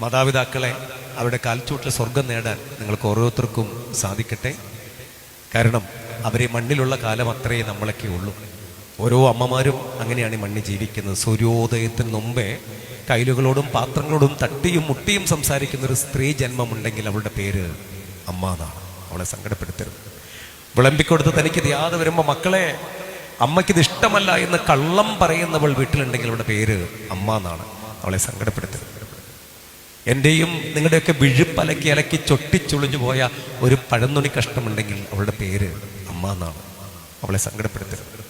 മാതാപിതാക്കളെ അവരുടെ കാൽച്ചൂട്ടിൽ സ്വർഗം നേടാൻ നിങ്ങൾക്ക് ഓരോരുത്തർക്കും സാധിക്കട്ടെ. കാരണം അവരെ മണ്ണിലുള്ള കാലം അത്രയേ നമ്മളൊക്കെ ഉള്ളൂ. ഓരോ അമ്മമാരും അങ്ങനെയാണ് ഈ മണ്ണിൽ ജീവിക്കുന്നത്. സൂര്യോദയത്തിന് മുമ്പേ കൈലുകളോടും പാത്രങ്ങളോടും തട്ടിയും മുട്ടിയും സംസാരിക്കുന്ന ഒരു സ്ത്രീ ജന്മമുണ്ടെങ്കിൽ അവളുടെ പേര് അമ്മ എന്നാണ് അവളെ സങ്കടപ്പെടുത്തരുത്. വിളമ്പിക്കൊടുത്ത് തനിക്ക് യാതെ വരുമ്പോൾ മക്കളെ അമ്മയ്ക്കിത് ഇഷ്ടമല്ല എന്ന് കള്ളം പറയുന്നവൾ വീട്ടിലുണ്ടെങ്കിൽ അവളുടെ പേര് അമ്മ എന്നാണ് അവളെ സങ്കടപ്പെടുത്തരുത്. എന്റെയും നിങ്ങളുടെയൊക്കെ വിഴുപ്പലക്കി ഇലക്കി ചൊട്ടിച്ചുളിഞ്ഞു പോയ ഒരു പഴന്തുണി കഷ്ടമുണ്ടെങ്കിൽ അവളുടെ പേര് അമ്മ എന്നാണ്. അവളെ സങ്കടപ്പെടുത്തരുത്.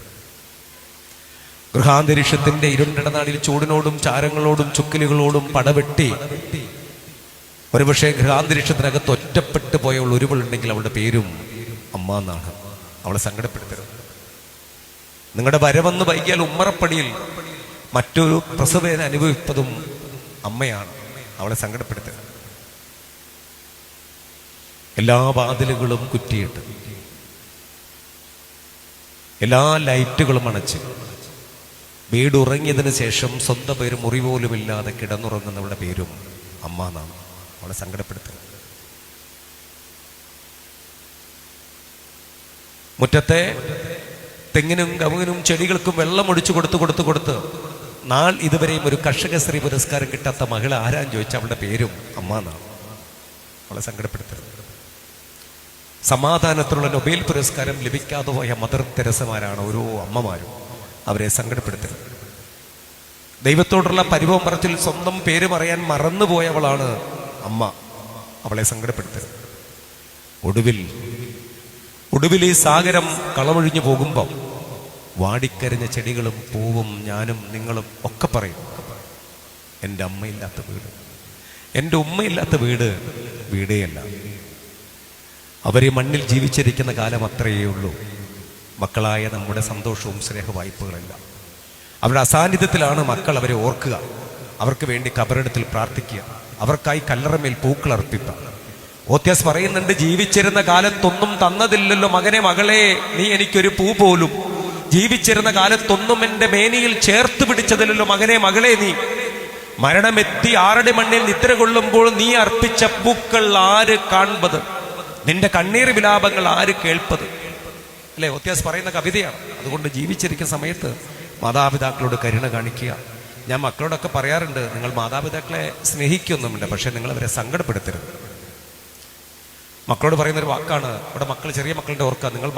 ഗൃഹാന്തരീക്ഷത്തിന്റെ ഇരുണ്ടിടനാടിൽ ചൂടിനോടും ചാരങ്ങളോടും ചുക്കിലുകളോടും പടവെട്ടി ഒരുപക്ഷെ ഗൃഹാന്തരീക്ഷത്തിനകത്ത് ഒറ്റപ്പെട്ടു പോയ ഒരുവളുണ്ടെങ്കിൽ അവളുടെ പേരും അമ്മ എന്നാണ്. അവളെ സങ്കടപ്പെടുത്തരുത്. നിങ്ങളുടെ വരവെന്ന് വൈകിയാൽ ഉമ്മറപ്പടിയിൽ മറ്റൊരു പ്രസവേദന അനുഭവിപ്പതും അമ്മയാണ്. അവളെ സങ്കടപ്പെടുത്തരുത് എല്ലാ വാതിലുകളും കുറ്റിയിട്ട്. എല്ലാ ലൈറ്റുകളും അണച്ച്. വീട് ഉറങ്ങിയതിന് ശേഷം സ്വന്തം പേര് മുറി പോലുമില്ലാതെ കിടന്നുറങ്ങുന്നവളുടെ പേരും അമ്മ എന്നാണ്. അവളെ സങ്കടപ്പെടുത്തുക. മുറ്റത്തെ തെങ്ങിനും കവുങ്ങിനും ചെടികൾക്കും വെള്ളം ഒഴിച്ചു കൊടുത്ത് കൊടുത്ത് കൊടുത്ത് നാൾ ഇതുവരെയും ഒരു കർഷകശ്രീ പുരസ്കാരം കിട്ടാത്ത മകൾ ആരാന്ന് ചോദിച്ചാൽ അവളുടെ പേരും അമ്മ എന്നാണ് അവളെ സങ്കടപ്പെടുത്തരുത്. സമാധാനത്തിനുള്ള നൊബേൽ പുരസ്കാരം ലഭിക്കാതെ പോയ മദർ തെരസമാരാണ് ഓരോ അമ്മമാരും അവരെ സങ്കടപ്പെടുത്തരുത്. ദൈവത്തോടുള്ള പരിഭവം പറച്ചിൽ സ്വന്തം പേര് പറയാൻ മറന്നുപോയവളാണ് അമ്മ. അവളെ സങ്കടപ്പെടുത്തരുത്. ഒടുവിൽ ഒടുവിൽ ഈ സാഗരം കളമൊഴിഞ്ഞു പോകുമ്പോൾ വാടിക്കരിഞ്ഞ ചെടികളും പൂവും ഞാനും നിങ്ങളും ഒക്കെ പറയും. എന്റെ അമ്മയില്ലാത്ത വീട്. എന്റെ ഉമ്മയില്ലാത്ത വീട് വീടേയല്ല. അവരെ മണ്ണിൽ ജീവിച്ചിരിക്കുന്ന കാലം അത്രയേ ഉള്ളൂ. മക്കളായ നമ്മുടെ സന്തോഷവും സ്നേഹവായ്പകളല്ല. അവരുടെ അസാന്നിധ്യത്തിലാണ് മക്കൾ അവരെ ഓർക്കുക. അവർക്ക് വേണ്ടി കബറിടത്തിൽ പ്രാർത്ഥിക്കുക. അവർക്കായി കല്ലറമേൽ പൂക്കൾ അർപ്പിക്കുക ഓത്യാസ് പറയുന്നുണ്ട് ജീവിച്ചിരുന്ന കാലത്തൊന്നും തന്നതില്ലല്ലോ മകനെ മകളെ. നീ എനിക്കൊരു പൂ പോലും ജീവിച്ചിരുന്ന കാലത്തൊന്നും എന്റെ മേനിയിൽ ചേർത്ത് പിടിച്ചതിലല്ലോ മകനെ മകളെ നീ. മരണമെത്തി ആറടി മണ്ണിൽ നിദ്ര കൊള്ളുമ്പോൾ നീ അർപ്പിച്ച പൂക്കൾ ആര് കാൺപത് നിന്റെ കണ്ണീർ വിലാപങ്ങൾ ആര് കേൾപ്പത്? അല്ലെ ഒത്യാസ് പറയുന്ന കവിതയാണ്. അതുകൊണ്ട് ജീവിച്ചിരിക്കുന്ന സമയത്ത് മാതാപിതാക്കളോട് കരുണ കാണിക്കുക. ഞാൻ മക്കളോടൊക്കെ പറയാറുണ്ട് നിങ്ങൾ മാതാപിതാക്കളെ സ്നേഹിക്കൊന്നുമില്ല പക്ഷെ നിങ്ങൾ അവരെ സങ്കടപ്പെടുത്തരുത്. മക്കളോട് പറയുന്ന ഒരു വാക്കാണ് ഇവിടെ മക്കൾ ചെറിയ മക്കളുടെ ഓർക്കുക നിങ്ങൾ